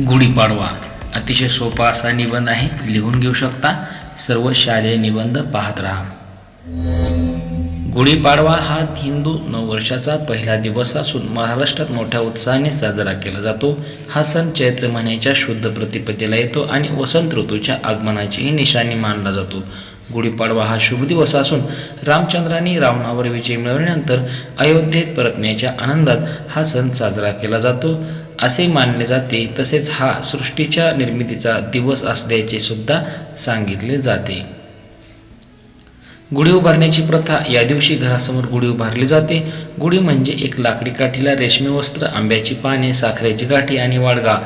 गुढीपाडवा अतिशय सोपा असा निबंध आहे. लिहून घेऊ शकता. सर्व शालेय निबंध पाहत राहा. गुढीपाडवा हा हिंदू नववर्षाचा पहिला दिवस असून महाराष्ट्रात मोठ्या उत्साहाने साजरा केला जातो. हा सण चैत्र महिन्याच्या शुद्ध प्रतिपदेला येतो आणि वसंत ऋतूच्या आगमनाचीही निशाणी मानला जातो. गुढीपाडवा हा शुभ दिवस असून रामचंद्रांनी रावणावर विजय मिळवल्यानंतर अयोध्येत परतण्याच्या आनंदात हा सण साजरा केला जातो. असे मानले जाते तसेच हा सृष्टीच्या निर्मितीचा दिवस असल्याचे सुद्धा सांगितले जाते. गुढी उभारण्याची प्रथा या दिवशी घरासमोर गुढी उभारली जाते. गुढी म्हणजे एक लाकडी काठीला रेशमी वस्त्र आंब्याची पाने साखरेची गाठी आणि वाडगा.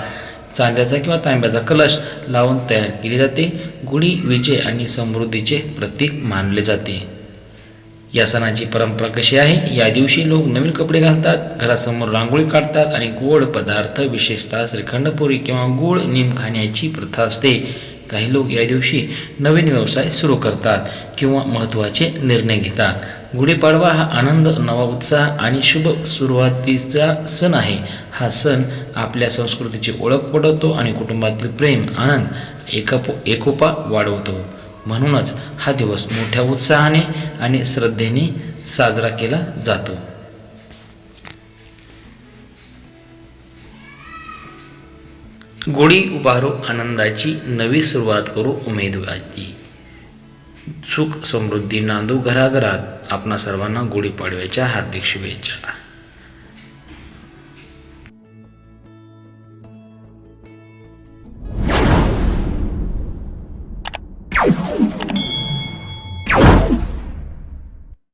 चांद्याचा किंवा तांब्याचा कलश लावून तयार केली जाते. गुढी विजय आणि समृद्धीचे प्रतीक मानले जाते. या सणाची परंपरा कशी आहे? या दिवशी लोक नवीन कपडे घालतात घरासमोर रांगोळी काढतात आणि गोड पदार्थ विशेषतः श्रीखंडपुरी किंवा गोड नीम खाण्याची प्रथा असते. काही लोक या दिवशी नवीन व्यवसाय सुरू करतात किंवा महत्त्वाचे निर्णय घेतात. गुढीपाडवा हा आनंद नवा उत्साह आणि शुभ सुरुवातीचा सण आहे. हा सण आपल्या संस्कृतीची ओळख पडवतो आणि कुटुंबातील प्रेम आनंद एकोपा वाढवतो. म्हणूनच हा दिवस मोठ्या उत्साहाने आणि श्रद्धेने साजरा केला जातो. गुढी उभारो आनंदाची नवी सुरुवात करू उमेदवाराची. सुख समृद्धी नांदू घराघरात. आपणा सर्वांना गुढीपाडव्याच्या हार्दिक शुभेच्छा.